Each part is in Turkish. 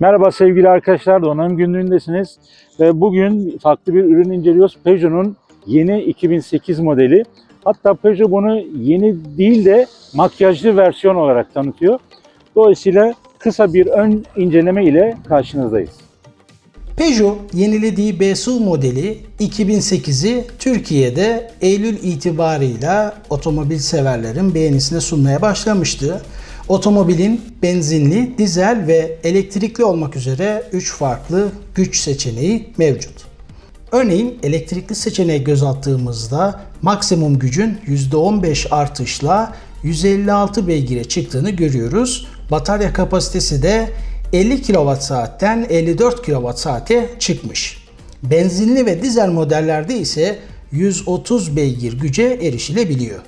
Merhaba sevgili arkadaşlar, Donanım Günlüğü'ndesiniz. Ve bugün farklı bir ürün inceliyoruz. Peugeot'un yeni 2008 modeli. Hatta Peugeot bunu yeni değil de makyajlı versiyon olarak tanıtıyor. Dolayısıyla kısa bir ön inceleme ile karşınızdayız. Peugeot yenilediği BSU modeli 2008'i Türkiye'de Eylül itibarıyla otomobil severlerin beğenisine sunmaya başlamıştı. Otomobilin benzinli, dizel ve elektrikli olmak üzere 3 farklı güç seçeneği mevcut. Örneğin elektrikli seçeneğe göz attığımızda maksimum gücün %15 artışla 156 beygire çıktığını görüyoruz. Batarya kapasitesi de 50 kWh'ten 54 kWh'e çıkmış. Benzinli ve dizel modellerde ise 130 beygir güce erişilebiliyor.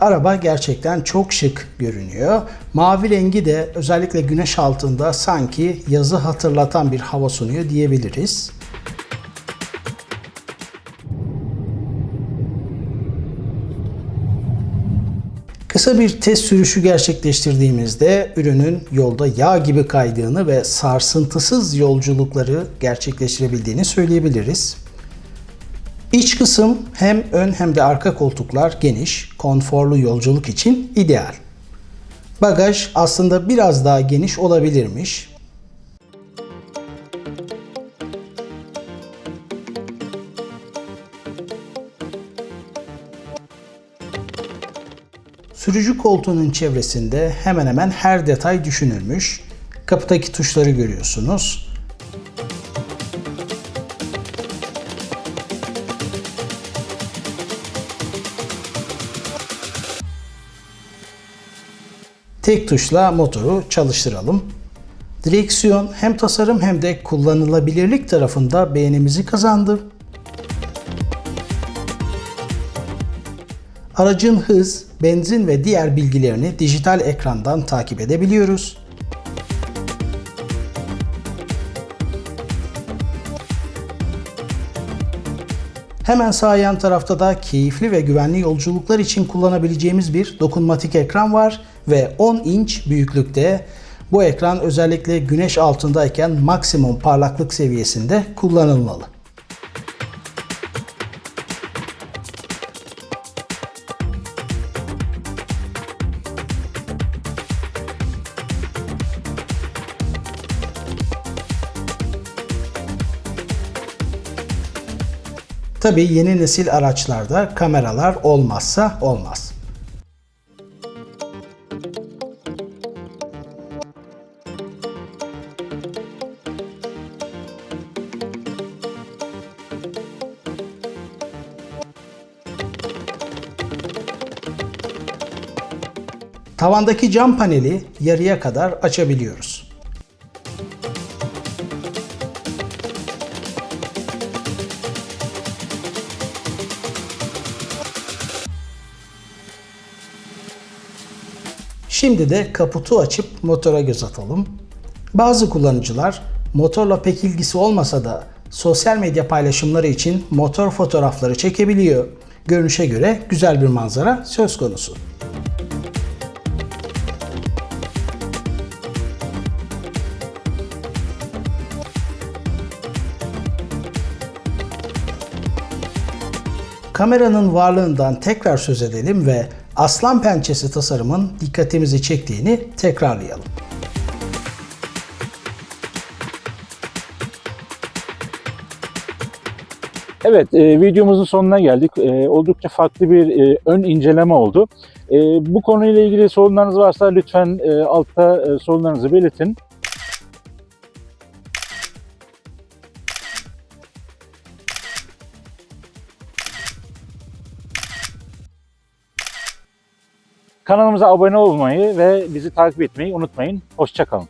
Araba gerçekten çok şık görünüyor. Mavi rengi de özellikle güneş altında sanki yazı hatırlatan bir hava sunuyor diyebiliriz. Kısa bir test sürüşü gerçekleştirdiğimizde ürünün yolda yağ gibi kaydığını ve sarsıntısız yolculukları gerçekleştirebildiğini söyleyebiliriz. İç kısım hem ön hem de arka koltuklar geniş, konforlu yolculuk için ideal. Bagaj aslında biraz daha geniş olabilirmiş. Sürücü koltuğunun çevresinde hemen hemen her detay düşünülmüş. Kapıdaki tuşları görüyorsunuz. Tek tuşla motoru çalıştıralım. Direksiyon hem tasarım hem de kullanılabilirlik tarafında beğenimizi kazandı. Aracın hız, benzin ve diğer bilgilerini dijital ekrandan takip edebiliyoruz. Hemen sağ yan tarafta da keyifli ve güvenli yolculuklar için kullanabileceğimiz bir dokunmatik ekran var ve 10 inç büyüklükte. Bu ekran özellikle güneş altındayken maksimum parlaklık seviyesinde kullanılmalı. Tabii yeni nesil araçlarda kameralar olmazsa olmaz. Tavandaki cam paneli yarıya kadar açabiliyoruz. Şimdi de kaputu açıp motora göz atalım. Bazı kullanıcılar motorla pek ilgisi olmasa da sosyal medya paylaşımları için motor fotoğrafları çekebiliyor. Görünüşe göre güzel bir manzara söz konusu. Kameranın varlığından tekrar söz edelim ve aslan pençesi tasarımın dikkatimizi çektiğini tekrarlayalım. Evet, e, videomuzun sonuna geldik. E, oldukça farklı bir e, ön inceleme oldu. E, bu konuyla ilgili sorunlarınız varsa lütfen e, altta e, sorunlarınızı belirtin. Kanalımıza abone olmayı ve bizi takip etmeyi unutmayın. Hoşçakalın.